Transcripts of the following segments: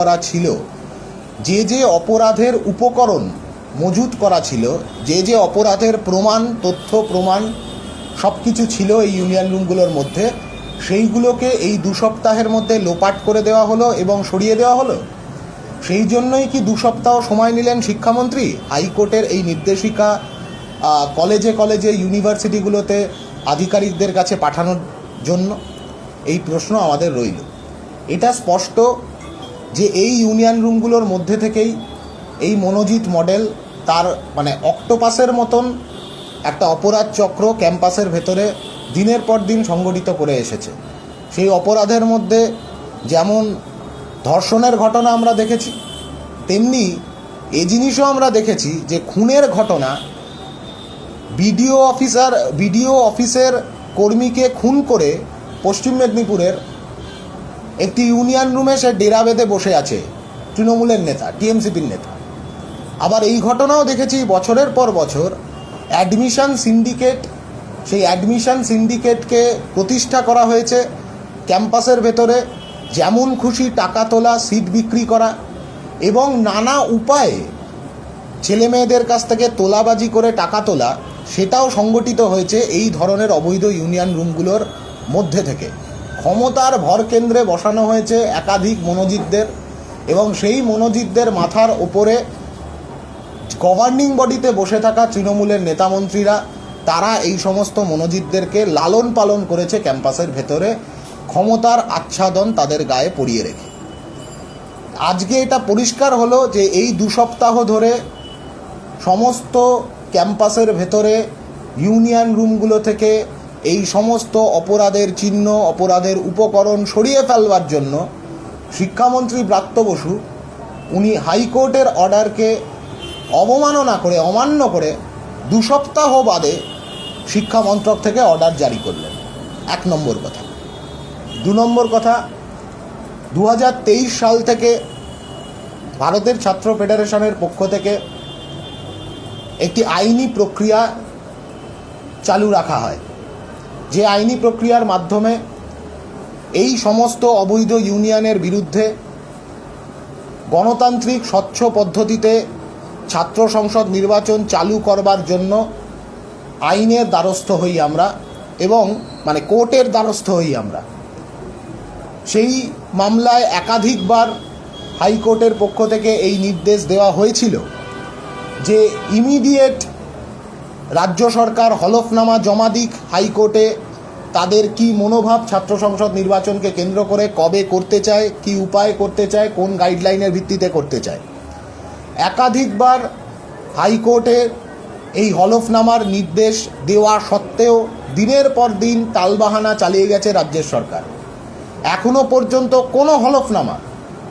করা ছিল, যে যে অপরাধের উপকরণ মজুত করা ছিল, যে যে অপরাধের প্রমাণ, তথ্য, প্রমাণ সব কিছু ছিল এই ইউনিয়ন রুমগুলোর মধ্যে, সেইগুলোকে এই দু সপ্তাহের মধ্যে লোপাট করে দেওয়া হলো এবং সরিয়ে দেওয়া হলো। সেই জন্যই কি দু সপ্তাহ সময় নিলেন শিক্ষামন্ত্রী? হাইকোর্টের এই নির্দেশিকা কলেজে কলেজে ইউনিভার্সিটিগুলোতে আধিকারিকদের কাছে পাঠানোর জন্য এই প্রশ্ন আমাদের রইল। এটা স্পষ্ট যে এই ইউনিয়ন রুমগুলোর মধ্যে থেকেই এই মনোজিৎ মডেল তার মানে অক্টোপাসের মতন একটা অপরাধ চক্র ক্যাম্পাসের ভেতরে দিনের পর দিন সংগঠিত করে এসেছে। সেই অপরাধের মধ্যে যেমন ধর্ষণের ঘটনা আমরা দেখেছি, তেমনি এ জিনিসও আমরা দেখেছি যে খুনের ঘটনা বিডিও অফিসার, বিডিও অফিসের কর্মীকে খুন করে পশ্চিম মেদিনীপুরের একটি ইউনিয়ন রুমে সে ডেরা বেঁধে বসে আছে, তৃণমূলের নেতা, টিএমসিপির নেতা। আবার এই ঘটনাও দেখেছি বছরের পর বছর, অ্যাডমিশন সিন্ডিকেট, সেই অ্যাডমিশন সিন্ডিকেটকে প্রতিষ্ঠা করা হয়েছে ক্যাম্পাসের ভেতরে, যেমন খুশি টাকা তোলা, সিট বিক্রি করা এবং নানা উপায়ে ছেলে মেয়েদের কাছ থেকে তোলাবাজি করে টাকা তোলা, সেটাও সংগঠিত হয়েছে এই ধরনের অবৈধ ইউনিয়ন রুমগুলোর মধ্যে থেকে। ক্ষমতার ভর কেন্দ্রে বসানো হয়েছে একাধিক মনোজিতদের এবং সেই মনোজিতদের মাথার ওপরে গভর্নিং বডিতে বসে থাকা তৃণমূলের নেতামন্ত্রীরা, তারা এই সমস্ত মনোজিতদেরকে লালন পালন করেছে ক্যাম্পাসের ভেতরে, ক্ষমতার আচ্ছাদন তাদের গায়ে পরিয়ে রেখে। আজকে এটা পরিষ্কার হলো যে এই দু সপ্তাহ ধরে সমস্ত ক্যাম্পাসের ভেতরে ইউনিয়ন রুমগুলো থেকে এই সমস্ত অপরাধের চিহ্ন, অপরাধের উপকরণ সরিয়ে ফেলবার জন্য শিক্ষামন্ত্রী ব্রাত্য বসু, উনি হাইকোর্টের অর্ডারকে অবমাননা করে, অমান্য করে দু সপ্তাহ বাদে শিক্ষা মন্ত্রক থেকে অর্ডার জারি করলেন। এক নম্বর কথা। দু নম্বর কথা দু হাজার তেইশ সাল থেকে ভারতের ছাত্র ফেডারেশনের পক্ষ থেকে একটি আইনি প্রক্রিয়া চালু রাখা হয়। যে আইনি প্রক্রিয়ার মাধ্যমে এই সমস্ত অবৈধ ইউনিয়নের বিরুদ্ধে গণতান্ত্রিক স্বচ্ছ পদ্ধতিতে ছাত্র সংসদ নির্বাচন চালু করবার জন্য আইনের দ্বারস্থ হই আমরা এবং মানে কোর্টের দ্বারস্থ হই আমরা। সেই মামলায় একাধিকবার হাইকোর্টের পক্ষ থেকে এই নির্দেশ দেওয়া হয়েছিল যে ইমিডিয়েট রাজ্য সরকার হলফনামা জমা দিক হাইকোর্টে, তাদের কি মনোভাব ছাত্র সংসদ নির্বাচনকে কেন্দ্র করে কবে করতে চায়, কি উপায় করতে চায়, কোন গাইডলাইনের ভিত্তিতে করতে চায়? একাধিকবার হাইকোর্টে এই হলফনামার নির্দেশ দেওয়া সত্ত্বেও দিনের পর দিন তালবাহানা চালিয়ে গেছে রাজ্যের সরকার। এখনও পর্যন্ত কোনো হলফনামা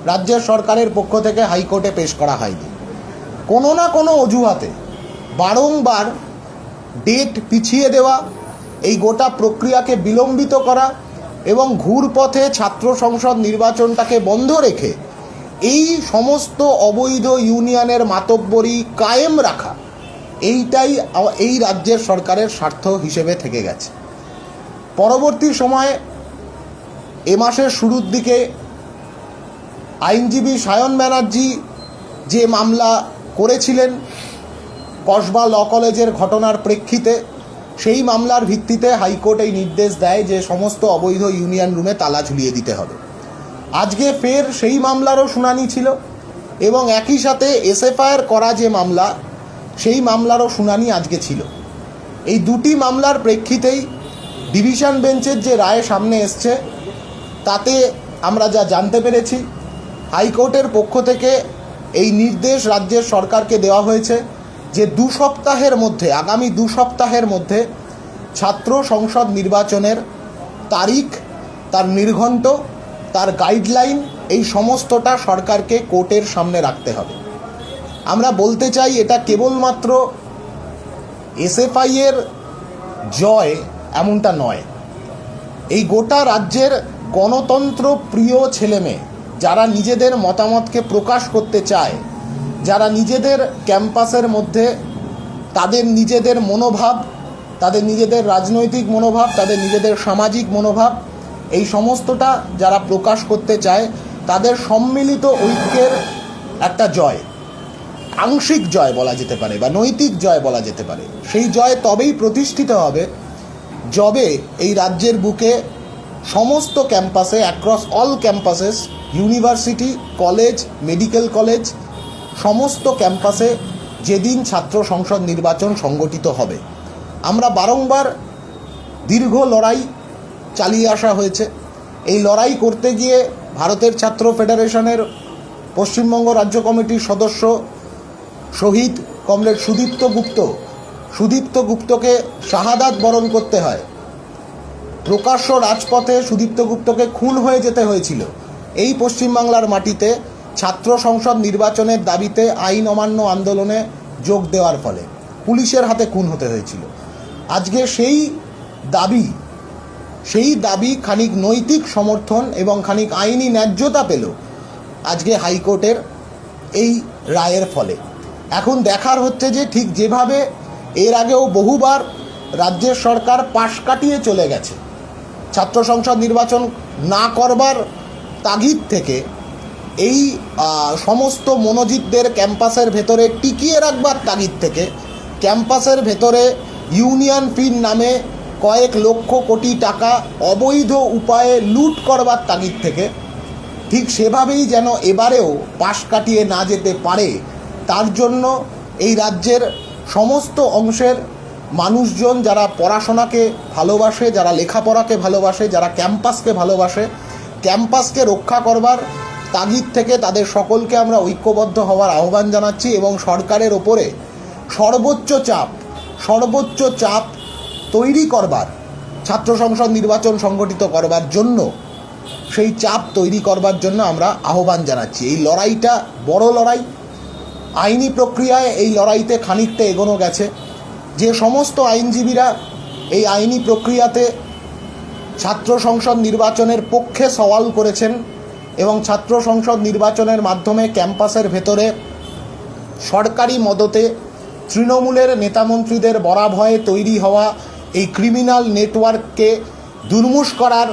রাজ্যের সরকারের পক্ষ থেকে হাইকোর্টে পেশ করা হয়নি। কোনো না কোনো অজুহাতে বারংবার ডেট পিছিয়ে দেওয়া, এই গোটা প্রক্রিয়াকে বিলম্বিত করা এবং ঘুরপথে ছাত্র সংসদ নির্বাচনটাকে বন্ধ রেখে এই সমস্ত অবৈধ ইউনিয়নের মাতব্বরি কায়েম রাখা, এইটাই এই রাজ্যের সরকারের স্বার্থ হিসেবে থেকে গেছে। পরবর্তী সময়ে এ মাসের শুরুর দিকে আইনজীবী সায়ন ব্যানার্জি যে মামলা করেছিলেন কসবা ল কলেজের ঘটনার প্রেক্ষিতে সেই মামলার ভিত্তিতে হাইকোর্ট এই নির্দেশ দেয় যে সমস্ত অবৈধ ইউনিয়ন রুমে তালা ঝুলিয়ে দিতে হবে। আজকে ফের সেই মামলারও শুনানি ছিল এবং একই সাথে এসএফআইআর করা যে মামলা, সেই মামলারও শুনানি আজকে ছিল। এই দুটি মামলার প্রেক্ষিতেই ডিভিশন বেঞ্চের যে রায় সামনে এসছে, তাতে আমরা যা জানতে পেরেছি, হাইকোর্টের পক্ষ থেকে এই নির্দেশ রাজ্যের সরকারকে দেওয়া হয়েছে। যে দু সপ্তাহের মধ্যে, আগামী দু সপ্তাহের মধ্যে ছাত্র সংসদ নির্বাচনের তারিখ, তার নির্ঘণ্ট, তার গাইডলাইন এই সমস্তটা সরকারকে কোর্টের সামনে রাখতে হবে। আমরা বলতে চাই, এটা কেবলমাত্র এসএফআই এর জয় এমনটা নয়। এই গোটা রাজ্যের গণতন্ত্র প্রিয় ছেলেমেয়ে, যারা নিজেদের মতামতকে প্রকাশ করতে চায় যারা নিজেদের ক্যাম্পাসের মধ্যে তাদের নিজেদের মনোভাব, তাদের নিজেদের রাজনৈতিক মনোভাব, তাদের নিজেদের সামাজিক মনোভাব, এই সমস্তটা যারা প্রকাশ করতে চায়, তাদের সম্মিলিত ঐক্যের একটা জয়। আংশিক জয় বলা যেতে পারে বা নৈতিক জয় বলা যেতে পারে। সেই জয় তবেই প্রতিষ্ঠিত হবে যবে এই রাজ্যের বুকে সমস্ত ক্যাম্পাসে across all campuses university college medical college সমস্ত ক্যাম্পাসে যেদিন ছাত্র সংসদ নির্বাচন সংগঠিত হবে। আমরা বারংবার দীর্ঘ লড়াই চালিয়ে আসা হয়েছে। এই লড়াই করতে গিয়ে ভারতের ছাত্র ফেডারেশনের পশ্চিমবঙ্গ রাজ্য কমিটির সদস্য শহীদ কমরেড সুদীপ্ত গুপ্ত, সুদীপ্ত গুপ্তকে শাহাদাত বরণ করতে হয়। প্রকাশ্য রাজপথে সুদীপ্ত গুপ্তকে খুন হয়ে যেতে হয়েছিল। এই পশ্চিমবাংলার মাটিতে ছাত্র সংসদ নির্বাচনের দাবিতে আইন অমান্য আন্দোলনে যোগ দেওয়ার ফলে পুলিশের হাতে খুন হতে হয়েছিল। আজকে সেই দাবি সেই দাবি খানিক নৈতিক সমর্থন এবং খানিক আইনি ন্যায্যতা পেল আজকে হাইকোর্টের এই রায়ের ফলে। এখন দেখার হচ্ছে যে ঠিক যেভাবে এর আগেও বহুবার রাজ্যের সরকার পাশ কাটিয়ে চলে গেছে। ছাত্র সংসদ নির্বাচন না করবার তাগিদ থেকে এই সমস্ত মনোজিতদের ক্যাম্পাসের ভেতরে টিকিয়ে রাখবার তাগিদ থেকে ক্যাম্পাসের ভেতরে ইউনিয়ন ফির নামে কয়েক লক্ষ কোটি টাকা অবৈধ উপায়ে লুট করবার তাগিদ থেকে ঠিক সেভাবেই যেন এবারেও পাশ কাটিয়ে না যেতে পারে, তার জন্য এই রাজ্যের সমস্ত অংশের মানুষজন যারা পড়াশোনাকে ভালোবাসে, যারা লেখাপড়াকে ভালোবাসে, যারা ক্যাম্পাসকে ভালোবাসে, ক্যাম্পাসকে রক্ষা করবার তাগিদ থেকে তাদের সকলকে আমরা ঐক্যবদ্ধ হওয়ার আহ্বান জানাচ্ছি এবং সরকারের ওপরে সর্বোচ্চ চাপ সর্বোচ্চ চাপ তৈরি করবার, ছাত্র সংসদ নির্বাচন সংগঠিত করবার জন্য, সেই চাপ তৈরি করবার জন্য আমরা আহ্বান জানাচ্ছি। এই লড়াইটা বড় লড়াই। আইনি প্রক্রিয়ায় এই লড়াইতে খানিকটা এগোনো গেছে। যে সমস্ত আইনজীবীরা এই আইনি প্রক্রিয়াতে ছাত্র সংসদ নির্বাচনের পক্ষে সওয়াল করেছেন এবং ছাত্র সংসদ নির্বাচনের মাধ্যমে ক্যাম্পাসের ভেতরে সরকারি মদতে তৃণমূলের নেতামন্ত্রীদের বরাভয়ে তৈরি হওয়া এই ক্রিমিনাল নেটওয়ার্ককে দুর্মুষ করার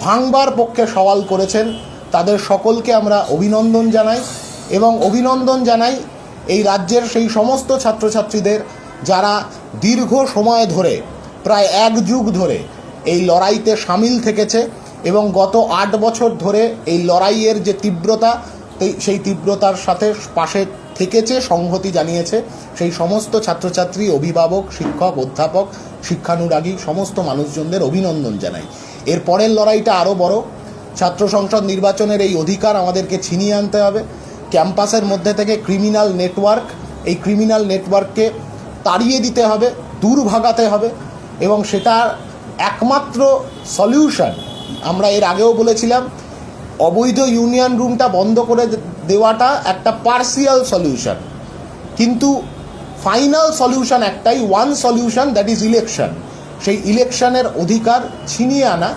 ভাঙবার পক্ষে সওয়াল করেছেন তাদের সকলকে আমরা অভিনন্দন জানাই এবং অভিনন্দন জানাই এই রাজ্যের সেই সমস্ত ছাত্রছাত্রীদের যারা দীর্ঘ সময় ধরে, প্রায় এক যুগ ধরে এই লড়াইতে সামিল থেকেছে। এবং গত আট বছর ধরে এই লড়াইয়ের যে তীব্রতা সেই তীব্রতার সাথে পাশে থেকেছে, সংহতি জানিয়েছে সেই সমস্ত ছাত্রছাত্রী, অভিভাবক, শিক্ষক, অধ্যাপক, শিক্ষানুরাগী, সমস্ত মানুষজনদের অভিনন্দন জানাই। এর পরের লড়াইটা আরও বড়। ছাত্র সংসদ নির্বাচনের এই অধিকার আমাদেরকে ছিনিয়ে আনতে হবে। ক্যাম্পাসের মধ্যে থেকে ক্রিমিনাল নেটওয়ার্ক, এই ক্রিমিনাল নেটওয়ার্ককে তাড়িয়ে দিতে হবে, দূর ভাগাতে হবে এবং সেটার একমাত্র সলিউশন আমরা এর আগেও বলেছিলাম, অবৈধ ইউনিয়ন রুমটা বন্ধ করে দেওয়াটা একটা পার্সিয়াল সলিউশন কিন্তু ফাইনাল সলিউশন একটাই one solution that is election সেই ইলেকশনের অধিকার ছিনিয়ে আনা,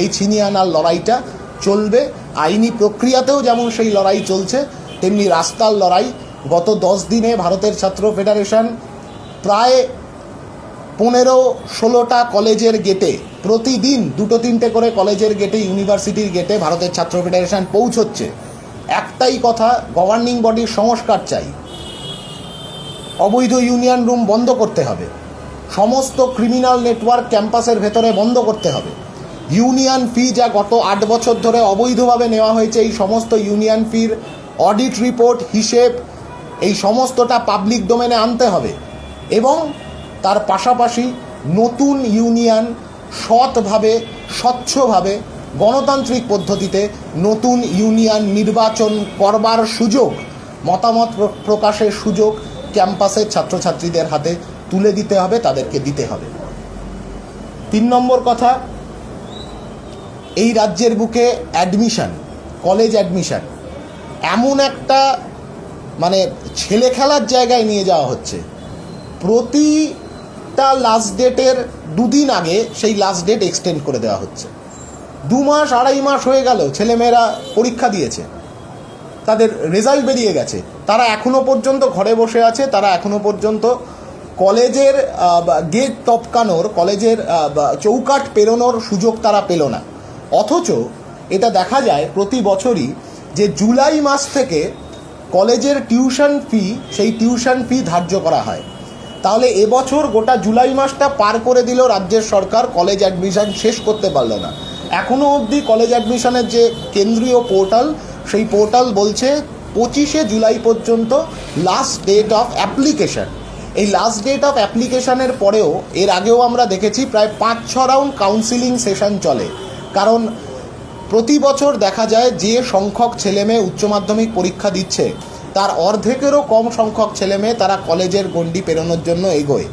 এই ছিনিয়ে আনার লড়াইটা চলবে। আইনি প্রক্রিয়াতেও যেমন সেই লড়াই চলছে, তেমনি রাস্তার লড়াই। গত দশ দিনে ভারতের ছাত্র ফেডারেশন প্রায় পনেরো ষোলোটা কলেজের গেটে প্রতিদিন দুটো তিনটে করে কলেজের গেটে, ইউনিভার্সিটির গেটে ভারতের ছাত্র ফেডারেশন পৌঁছচ্ছে। একটাই কথা গভর্নিং বডির সংস্কার চাই। অবৈধ ইউনিয়ন রুম বন্ধ করতে হবে। সমস্ত ক্রিমিনাল নেটওয়ার্ক ক্যাম্পাসের ভেতরে বন্ধ করতে হবে। ইউনিয়ন ফি যা গত আট বছর ধরে অবৈধভাবে নেওয়া হয়েছে, এই সমস্ত ইউনিয়ন ফির অডিট রিপোর্ট হিসেব, এই সমস্তটা পাবলিক ডোমেনে আনতে হবে। এবং তার পাশাপাশি নতুন ইউনিয়ন সৎভাবে, স্বচ্ছভাবে গণতান্ত্রিক পদ্ধতিতে নতুন ইউনিয়ন নির্বাচন করবার সুযোগ, মতামত প্র- প্রকাশের সুযোগ ক্যাম্পাসের ছাত্রছাত্রীদের হাতে তুলে দিতে হবে, তাদেরকে দিতে হবে। তিন নম্বর কথা, এই রাজ্যের বুকে অ্যাডমিশন, কলেজ অ্যাডমিশন এমন একটা মানে ছেলে খেলার জায়গায় নিয়ে যাওয়া হচ্ছে। প্রতিটা লাস্ট ডেটের দুদিন আগে সেই লাস্ট ডেট এক্সটেন্ড করে দেওয়া হচ্ছে। দু মাস, আড়াই মাস হয়ে গেল, ছেলেমেয়েরা পরীক্ষা দিয়েছে। তাদের রেজাল্ট বেরিয়ে গেছে। তারা এখনও পর্যন্ত ঘরে বসে আছে, তারা এখনও পর্যন্ত কলেজের গেট টপকানোর, কলেজের চৌকাঠ পেরোনোর সুযোগ তারা পেল না। অথচ এটা দেখা যায় প্রতি বছরই যে জুলাই মাস থেকে কলেজের টিউশন ফি সেই টিউশন ফি ধার্য করা হয়। তাহলে এবছর গোটা জুলাই মাসটা পার করে দিল রাজ্যের সরকার কলেজ অ্যাডমিশন শেষ করতে পারল না। এখনও অবধি কলেজ অ্যাডমিশনের যে কেন্দ্রীয় পোর্টাল সেই পোর্টাল বলছে পঁচিশে জুলাই পর্যন্ত লাস্ট ডেট অফ অ্যাপ্লিকেশন এই লাস্ট ডেট অফ অ্যাপ্লিকেশানের পরেও এর আগেও আমরা দেখেছি প্রায় পাঁচ ছ রাউন্ড কাউন্সিলিং সেশন চলে। কারণ প্রতি বছর দেখা যায় যে সংখ্যক ছেলেমেয়ে উচ্চ মাধ্যমিক পরীক্ষা দিচ্ছে। তার অর্ধেকেরও কম সংখ্যক ছেলেমেয়ে তারা কলেজের গণ্ডি পেরোনোর জন্য এগোয়।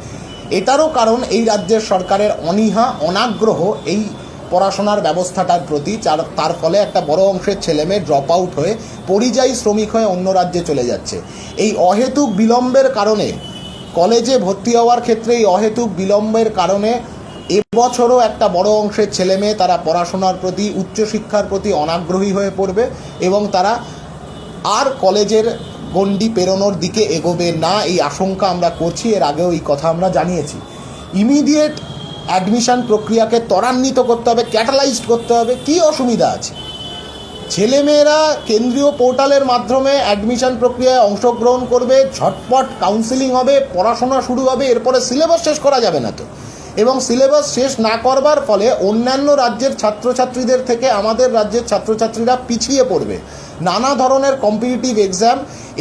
এটারও কারণ এই রাজ্যের সরকারের অনীহা, অনাগ্রহ এই পড়াশোনার ব্যবস্থাটার প্রতি তার ফলে একটা বড় অংশের ছেলেমেয়ে ড্রপ আউট হয়ে পরিযায়ী শ্রমিক হয়ে অন্য রাজ্যে চলে যাচ্ছে। এই অহেতুক বিলম্বের কারণে কলেজে ভর্তি হওয়ার ক্ষেত্রে এই অহেতুক বিলম্বের কারণে এবছরও একটা বড় অংশের ছেলে মেয়ে তারা পড়াশোনার প্রতি, উচ্চশিক্ষার প্রতি অনাগ্রহী হয়ে পড়বে এবং তারা আর কলেজের গণ্ডি পেরোনোর দিকে এগোবে না, এই আশঙ্কা আমরা করছি, এর আগেও এই কথা আমরা জানিয়েছি। ইমিডিয়েট অ্যাডমিশন প্রক্রিয়াকে ত্বরান্বিত করতে হবে ক্যাটালাইজড করতে হবে, কি অসুবিধা আছে? ছেলেমেয়েরা কেন্দ্রীয় পোর্টালের মাধ্যমে অ্যাডমিশন প্রক্রিয়ায় অংশগ্রহণ করবে, ঝটপট কাউন্সিলিং হবে, পড়াশোনা শুরু হবে, এরপরে সিলেবাস শেষ করা যাবে না তো। এবং সিলেবাস শেষ না করবার ফলে অন্যান্য রাজ্যের ছাত্রছাত্রীদের থেকে আমাদের রাজ্যের ছাত্রছাত্রীরা পিছিয়ে পড়বে। নানা ধরনের কম্পিটিটিভ এক্সাম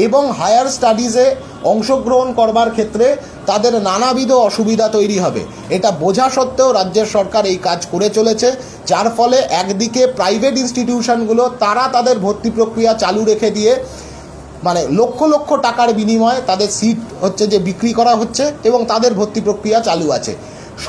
এবং হায়ার স্টাডিজে অংশগ্রহণ করবার ক্ষেত্রে তাদের নানাবিধ অসুবিধা তৈরি হবে। এটা বোঝা সত্ত্বেও রাজ্যের সরকার এই কাজ করে চলেছে, যার ফলে একদিকে প্রাইভেট ইনস্টিটিউশনগুলো তারা তাদের ভর্তি প্রক্রিয়া চালু রেখে দিয়ে মানে লক্ষ লক্ষ টাকার বিনিময়ে তাদের সিট হচ্ছে যে বিক্রি করা হচ্ছে এবং তাদের ভর্তি প্রক্রিয়া চালু আছে।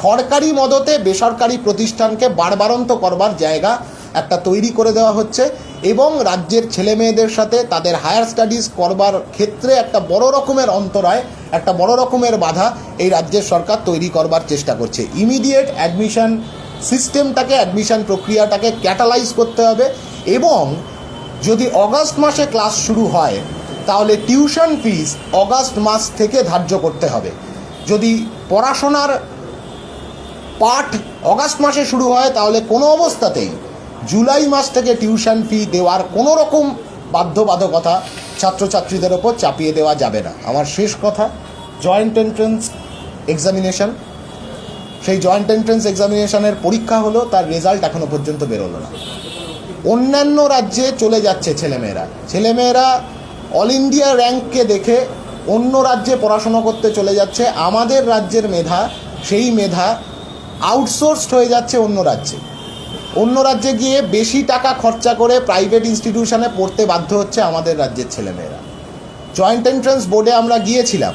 সরকারি মদতে বেসরকারি প্রতিষ্ঠানকে বারবারন্ত করবার জায়গা একটা তৈরি করে দেওয়া হচ্ছে এবং রাজ্যের ছেলে মেয়েদের সাথে তাদের হায়ার স্টাডিজ করবার ক্ষেত্রে একটা বড় রকমের অন্তরায়, একটা বড় রকমের বাধা এই রাজ্যের সরকার তৈরি করবার চেষ্টা করছে। ইমিডিয়েট অ্যাডমিশন সিস্টেমটাকে অ্যাডমিশন প্রক্রিয়াটাকে ক্যাটালাইজ করতে হবে এবং যদি অগাস্ট মাসে ক্লাস শুরু হয়, তাহলে টিউশন ফিস অগাস্ট মাস থেকে ধার্য করতে হবে। যদি পড়াশোনার পাঠ অগাস্ট মাসে শুরু হয়, তাহলে কোনো অবস্থাতেই জুলাই মাস থেকে টিউশন ফি দেওয়ার কোনো রকম বাধ্যবাধকতা ছাত্রছাত্রীদের ওপর চাপিয়ে দেওয়া যাবে না। আমার শেষ কথা জয়েন্ট এন্ট্রেন্স এক্সামিনেশন সেই জয়েন্ট এন্ট্রেন্স এক্সামিনেশনের পরীক্ষা হলো, তার রেজাল্ট এখনও পর্যন্ত বেরোলো না। অন্যান্য রাজ্যে চলে যাচ্ছে ছেলেমেয়েরা। ছেলেমেয়েরা অল ইন্ডিয়া র্যাঙ্ককে দেখে অন্য রাজ্যে পড়াশোনা করতে চলে যাচ্ছে। আমাদের রাজ্যের মেধা, সেই মেধা আউটসোর্সড হয়ে যাচ্ছে অন্য রাজ্যে। অন্য রাজ্যে গিয়ে বেশি টাকা খরচা করে প্রাইভেট ইনস্টিটিউশনে পড়তে বাধ্য হচ্ছে আমাদের রাজ্যের ছেলেমেয়েরা। জয়েন্ট এন্ট্রান্স বোর্ডে আমরা গিয়েছিলাম।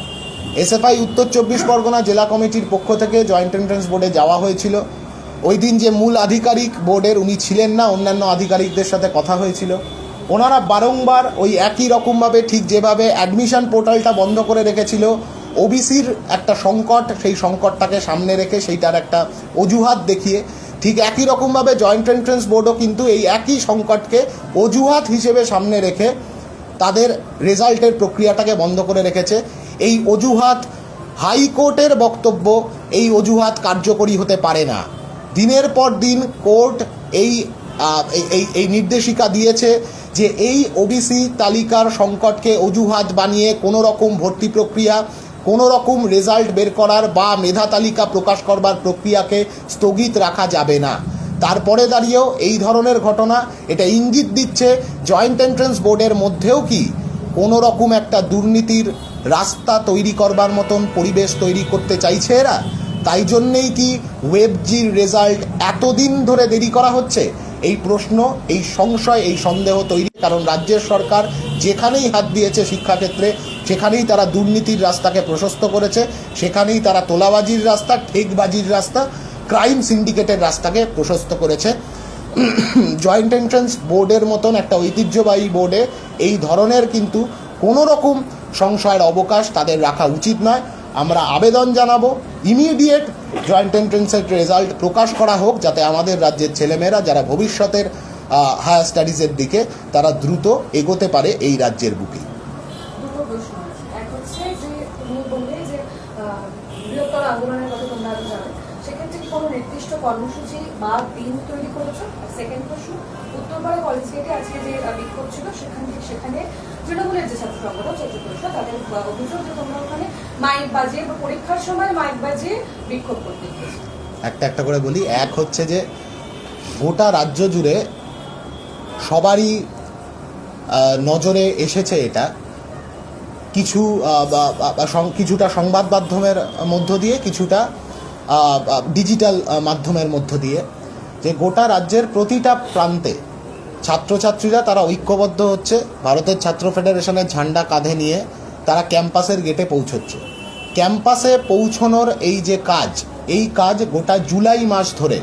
এসএফআই উত্তর চব্বিশ পরগনা জেলা কমিটির পক্ষ থেকে জয়েন্ট এন্ট্রান্স বোর্ডে যাওয়া হয়েছিল। ওই দিন যে মূল আধিকারিক বোর্ডের উনি ছিলেন না, অন্যান্য আধিকারিকদের সাথে কথা হয়েছিল। ওনারা বারংবার ওই একই রকমভাবে ঠিক যেভাবে অ্যাডমিশন পোর্টালটা বন্ধ করে রেখেছিল ওবিসির একটা সংকট, সেই সংকটটাকে সামনে রেখে সেইটার একটা অজুহাত দেখিয়ে ঠিক একই রকমভাবে জয়েন্ট এন্ট্রান্স বোর্ডও কিন্তু এই একই সংকটকে অজুহাত হিসেবে সামনে রেখে তাদের রেজাল্টের প্রক্রিয়াটাকে বন্ধ করে রেখেছে। এই অজুহাত হাইকোর্টের বক্তব্য এই অজুহাত কার্যকরী হতে পারে না। দিনের পর দিন কোর্ট এই এই- নির্দেশিকা দিয়েছে যে এই ওবিসি তালিকার সংকটকে অজুহাত বানিয়ে কোনো রকম ভর্তি প্রক্রিয়া কোনো রকম রেজাল্ট বের করার বা মেধা তালিকা প্রকাশ করবার প্রক্রিয়াকে স্থগিত রাখা যাবে না। তারপরে দাঁড়িয়েও এই ধরনের ঘটনা, এটা ইঙ্গিত দিচ্ছে জয়েন্ট এন্ট্রান্স বোর্ডের মধ্যেও কি কোনো রকম একটা দুর্নীতির রাস্তা তৈরি করবার মতন পরিবেশ তৈরি করতে চাইছে এরা? তাই জন্যেই কি ওয়েবজির রেজাল্ট এতদিন ধরে দেরি করা হচ্ছে? এই প্রশ্ন, এই সংশয়, এই সন্দেহ তৈরি। কারণ রাজ্যের সরকার যেখানেই হাত দিয়েছে শিক্ষাক্ষেত্রে, সেখানেই তারা দুর্নীতির রাস্তাকে প্রশস্ত করেছে, সেখানেই তারা তোলাবাজির রাস্তা, ঠেকবাজির রাস্তা ক্রাইম সিন্ডিকেটের রাস্তাকে প্রশস্ত করেছে। জয়েন্ট এন্ট্রান্স বোর্ডের মতন একটা ঐতিহ্যবাহী বোর্ডে এই ধরনের কিন্তু কোনো রকম সংশয়ের অবকাশ তাদের রাখা উচিত নয়। আমরা আবেদন জানাব। ইমিডিয়েট জয়েন্ট এন্ট্রেন্সের রেজাল্ট প্রকাশ করা হোক, যাতে আমাদের রাজ্যের ছেলেমেয়েরা যারা ভবিষ্যতের হায়ার স্টাডিজের দিকে, তারা দ্রুত এগোতে পারে এই রাজ্যের বুকে। কর্মসূচি বা দিন তৈরি করেছ? সেকেন্ড প্রশ্ন কলেজ গেটে আজকে যে বিক্ষোভ ছিল সেখান থেকে, সেখানে তৃণমূলের যে ছাত্র সংগঠন চৈত্র পরিষদ তাদের অভিযোগ যে তোমরা ওখানে মাইক বাজিয়ে বা পরীক্ষার সময় মাইক বাজিয়ে বিক্ষোভ করতে একটা একটা করে বলি, এক হচ্ছে যে গোটা রাজ্য জুড়ে সবারই নজরে এসেছে এটা। কিছু কিছুটা সংবাদ মাধ্যমের মধ্য দিয়ে, কিছুটা ডিজিটাল মাধ্যমের মধ্য দিয়ে যে গোটা রাজ্যের প্রতিটা প্রান্তে ছাত্রছাত্রীরা তারা ঐক্যবদ্ধ হচ্ছে। ভারতের ছাত্র ফেডারেশনের ঝান্ডা কাঁধে নিয়ে তারা ক্যাম্পাসের গেটে পৌঁছচ্ছে। ক্যাম্পাসে পৌঁছনোর এই যে কাজ, এই কাজ গোটা জুলাই মাস ধরে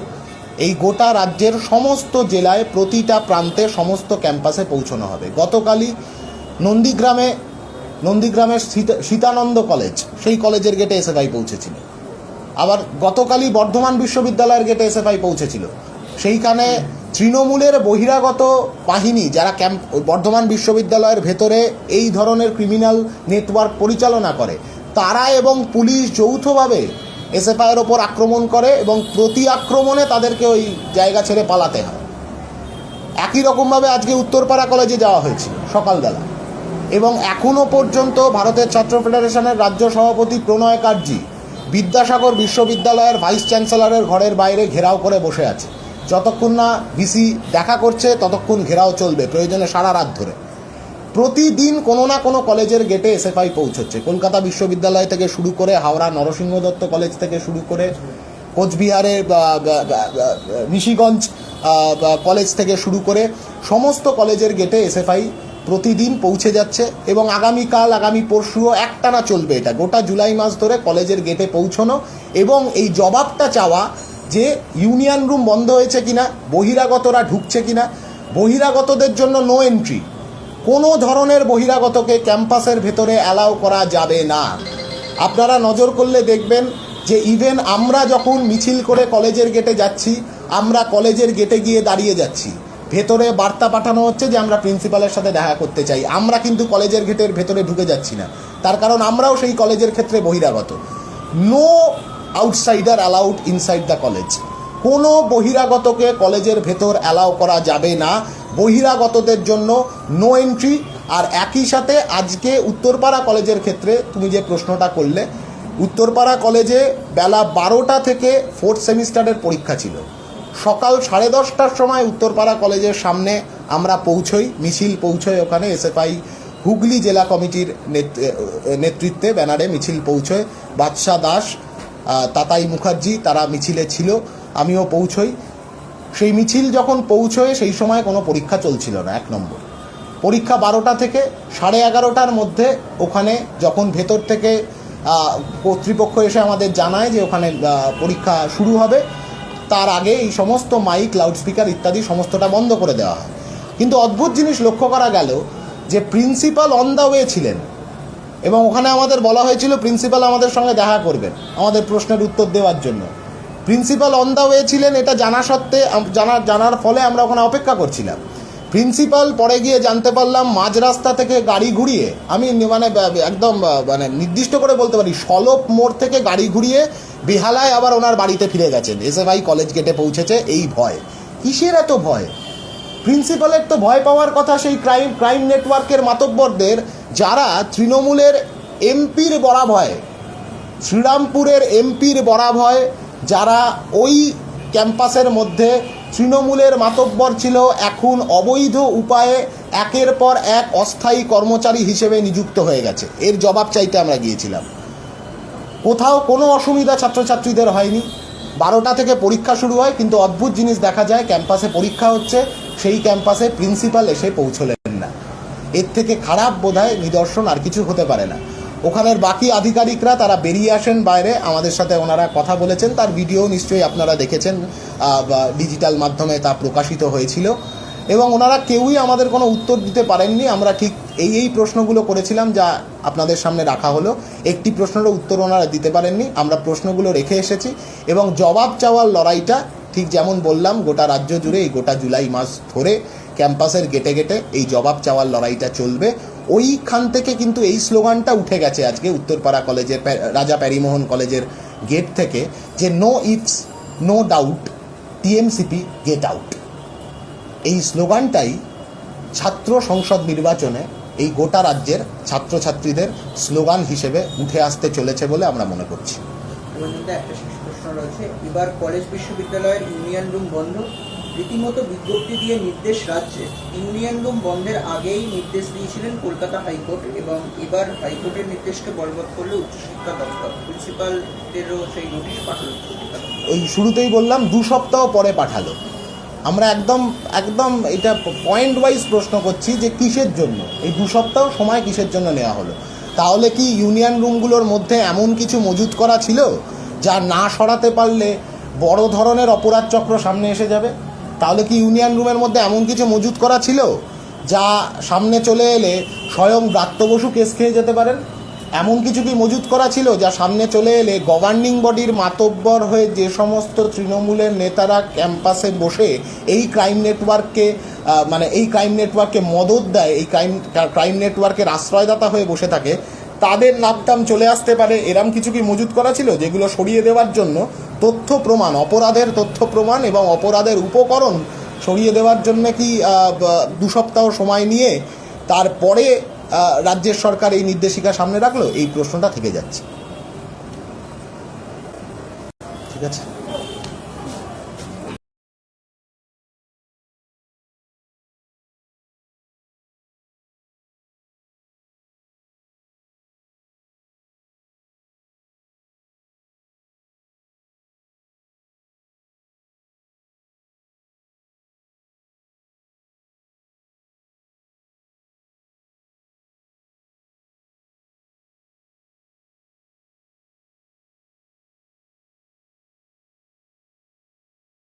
এই গোটা রাজ্যের সমস্ত জেলায় প্রতিটা প্রান্তে সমস্ত ক্যাম্পাসে পৌঁছানো হবে। গতকালই নন্দীগ্রামে, নন্দীগ্রামের সীতা- সীতানন্দ কলেজ, সেই কলেজের গেটে এসএফআই পৌঁছেছিল। আবার গতকালই বর্ধমান বিশ্ববিদ্যালয়ের গেটে এসএফআই পৌঁছেছিল। সেইখানে তৃণমূলের বহিরাগত বাহিনী, যারা ক্যাম্প, বর্ধমান বিশ্ববিদ্যালয়ের ভেতরে এই ধরনের ক্রিমিনাল নেটওয়ার্ক পরিচালনা করে, তারা এবং পুলিশ যৌথভাবে এসএফআইয়ের ওপর আক্রমণ করে এবং প্রতি আক্রমণে তাদেরকে ওই জায়গা ছেড়ে পালাতে হয়। একই রকমভাবে আজকে উত্তরপাড়া কলেজে যাওয়া হয়েছিল সকালবেলা এবং এখনও পর্যন্ত ভারতের ছাত্র ফেডারেশনের রাজ্য সভাপতি প্রণয় কার্জি বিদ্যাসাগর বিশ্ববিদ্যালয়ের ভাইস চ্যান্সেলরের ঘরের বাইরে ঘেরাও করে বসে আছে। যতক্ষণ না ভিসি দেখা করছে ততক্ষণ ঘেরাও চলবে প্রয়োজনে সারা রাত ধরে। প্রতিদিন কোনো না কোনো কলেজের গেটে এসএফআই পৌঁছচ্ছে। কলকাতা বিশ্ববিদ্যালয় থেকে শুরু করে হাওড়া নরসিংহ দত্ত কলেজ থেকে শুরু করে বা, নিশিগঞ্জ কলেজ থেকে শুরু করে সমস্ত কলেজের গেটে এসএফআই প্রতিদিন পৌঁছে যাচ্ছে এবং আগামীকাল আগামী পরশুও একটানা চলবে এটা। গোটা জুলাই মাস ধরে কলেজের গেটে পৌঁছনো এবং এই জবাবটা চাওয়া যে ইউনিয়ন রুম বন্ধ হয়েছে কিনা, বহিরাগতরা ঢুকছে কিনা, বহিরাগতদের জন্য নো এন্ট্রি কোনো ধরনের বহিরাগতকে ক্যাম্পাসের ভেতরে অ্যালাউ করা যাবে না। আপনারা নজর করলে দেখবেন যে ইভেন আমরা যখন মিছিল করে কলেজের গেটে যাচ্ছি, আমরা কলেজের গেটে গিয়ে দাঁড়িয়ে যাচ্ছি। ভেতরে বার্তা পাঠানো হচ্ছে যে আমরা প্রিন্সিপালের সাথে দেখা করতে চাই। আমরা কিন্তু কলেজের গেটের ভেতরে ঢুকে যাচ্ছি না। তার কারণ আমরাও সেই কলেজের ক্ষেত্রে বহিরাগত। No outsider allowed inside the college কোনো বহিরাগতকে কলেজের ভেতর অ্যালাউ করা যাবে না। বহিরাগতদের জন্য নো এন্ট্রি আর একই সাথে আজকে উত্তরপাড়া কলেজের ক্ষেত্রে তুমি যে প্রশ্নটা করলে, উত্তরপাড়া কলেজে বেলা বারোটা থেকে ফোর্থ সেমিস্টারের পরীক্ষা ছিল। সকাল সাড়ে দশটার সময় উত্তরপাড়া কলেজের সামনে আমরা পৌঁছই, মিছিল পৌঁছই ওখানে, এসএফআই হুগলি জেলা কমিটির নেত- নেতৃত্বে ব্যানারে মিছিল পৌঁছয়। বাদশা দাস তাতাই মুখার্জি, তারা মিছিলে ছিল, আমিও পৌঁছই। সেই মিছিল যখন পৌঁছয় সেই সময় কোনো পরীক্ষা চলছিল না, এক নম্বর। পরীক্ষা বারোটা থেকে সাড়ে এগারোটার মধ্যে ওখানে যখন ভেতর থেকে কর্তৃপক্ষ এসে আমাদের জানায় যে ওখানে পরীক্ষা শুরু হবে, তার আগে এই সমস্ত মাইক লাউডস্পিকার ইত্যাদি সমস্তটা বন্ধ করে দেওয়া হয়। কিন্তু অদ্ভুত জিনিস লক্ষ্য করা গেল যে প্রিন্সিপাল অন দ্য ওয়ে ছিলেন। এবং ওখানে আমাদের বলা হয়েছিল প্রিন্সিপাল আমাদের সঙ্গে দেখা করবেন, আমাদের প্রশ্নের উত্তর দেওয়ার জন্য। প্রিন্সিপাল অন দ্য ওয়ে ছিলেন, এটা জানা সত্ত্বে জানা, জানার ফলে আমরা ওখানে অপেক্ষা করছিলাম। প্রিন্সিপাল পরে গিয়ে জানতে পারলাম, মাঝ রাস্তা থেকে গাড়ি ঘুরিয়ে, আমি মানে একদম মানে নির্দিষ্ট করে বলতে পারি, সলপ মোড় থেকে গাড়ি ঘুরিয়ে বেহালায় আবার ওনার বাড়িতে ফিরে গেছেন। এসে আই কলেজ গেটে পৌঁছেছে এই ভয়। কিসের এত ভয়? প্রিন্সিপালের তো ভয় পাওয়ার কথা সেই ক্রাইম ক্রাইম নেটওয়ার্কের মাতব্বরদের যারা তৃণমূলের এমপির বড়া ভয় শ্রীরামপুরের এমপির বড়া ভয় যারা ওই ক্যাম্পাসের মধ্যে তৃণমূলের মাতব্বর ছিল, এখন অবৈধ উপায়ে একের পর এক অস্থায়ী কর্মচারী হিসেবে নিযুক্ত হয়ে গেছে। এর জবাব চাইতে আমরা গিয়েছিলাম। কোথাও কোনো অসুবিধা ছাত্রছাত্রীদের হয়নি। বারোটা থেকে পরীক্ষা শুরু হয়, কিন্তু অদ্ভুত জিনিস দেখা যায়, ক্যাম্পাসে পরীক্ষা হচ্ছে, সেই ক্যাম্পাসে প্রিন্সিপাল এসে পৌঁছলেন। এর থেকে খারাপ বোধহয় নিদর্শন আর কিছু হতে পারে না। ওখানের বাকি আধিকারিকরা তারা বেরিয়ে আসেন বাইরে। আমাদের সাথে ওনারা কথা বলেছেন। তার ভিডিও নিশ্চয়ই আপনারা দেখেছেন ডিজিটাল মাধ্যমে তা প্রকাশিত হয়েছিল। এবং ওনারা কেউই আমাদের কোনো উত্তর দিতে পারেননি। আমরা ঠিক এই এই প্রশ্নগুলো করেছিলাম যা আপনাদের সামনে রাখা হলো। একটি প্রশ্নেরও উত্তর ওনারা দিতে পারেননি। আমরা প্রশ্নগুলো রেখে এসেছি এবং জবাব চাওয়ার লড়াইটা ঠিক যেমন বললাম, গোটা রাজ্য জুড়ে এই গোটা জুলাই মাস ধরে ক্যাম্পাসের গেটে গেটে এই জবাব চাওয়ার লড়াইটা চলবে। ওইখান থেকে কিন্তু এই স্লোগানটা উঠে গেছে আজকে উত্তরপাড়া কলেজের রাজা প্যারিমোহন কলেজের গেট থেকে যে no ifs no doubt TMCP gate out এই স্লোগানটাই ছাত্র সংসদ নির্বাচনে এই গোটা রাজ্যের ছাত্রছাত্রীদের স্লোগান হিসেবে উঠে আসতে চলেছে বলে আমরা মনে করছি। এবার কলেজ বিশ্ববিদ্যালয়ের ইউনিয়ন রুম বন্ধ। রীতিমতো বিজ্ঞপ্তি দিয়ে নির্দেশ রাজ্যে ইউনিয়ন রুম বন্ধের আগেই নির্দেশ দিয়েছিলেন কলকাতা হাইকোর্ট এবং এবার হাইকোর্টের নির্দেশকে বলবৎ করলে উচ্চশিক্ষা দপ্তর, প্রিন্সিপালদেরও সেই নোটিশ পাঠালো ওই শুরুতেই বললাম, দু সপ্তাহ পরে পাঠালো। আমরা একদম একদম এটা পয়েন্ট ওয়াইজ প্রশ্ন করছি যে কিসের জন্য? এই দু সপ্তাহ সময় কিসের জন্য নেওয়া হলো? তাহলে কি ইউনিয়ন রুমগুলোর মধ্যে এমন কিছু মজুত করা ছিল, যা না সরাতে পারলে বড় ধরনের অপরাধ চক্র সামনে এসে যাবে? তাহলে কি ইউনিয়ন রুমের মধ্যে এমন কিছু মজুত করা ছিল? যা সামনে চলে এলে স্বয়ং ব্রাত্য বসু কেস খেয়ে যেতে পারেন? এমন কিছু কি মজুত করা ছিল যা সামনে চলে এলে গভর্নিং বডির মাতব্বর হয়ে যে সমস্ত তৃণমূলের নেতারা ক্যাম্পাসে বসে এই ক্রাইম নেটওয়ার্ককে মানে এই ক্রাইম নেটওয়ার্ককে মদত দেয়, এই ক্রাইম ক্রাইম নেটওয়ার্কের আশ্রয়দাতা হয়ে বসে থাকে তাদের নাম টাম চলে আসতে পারে। এরম কিছু কি মজুত করা ছিল? যেগুলো সরিয়ে দেওয়ার জন্য তথ্য প্রমাণ, অপরাধের তথ্য প্রমাণ এবং অপরাধের উপকরণ সরিয়ে দেওয়ার জন্য কি দু সপ্তাহ সময় নিয়ে তারপরে রাজ্যের সরকার এই নির্দেশিকা সামনে রাখল? এই প্রশ্নটা থেকে যাচ্ছে। ঠিক আছে?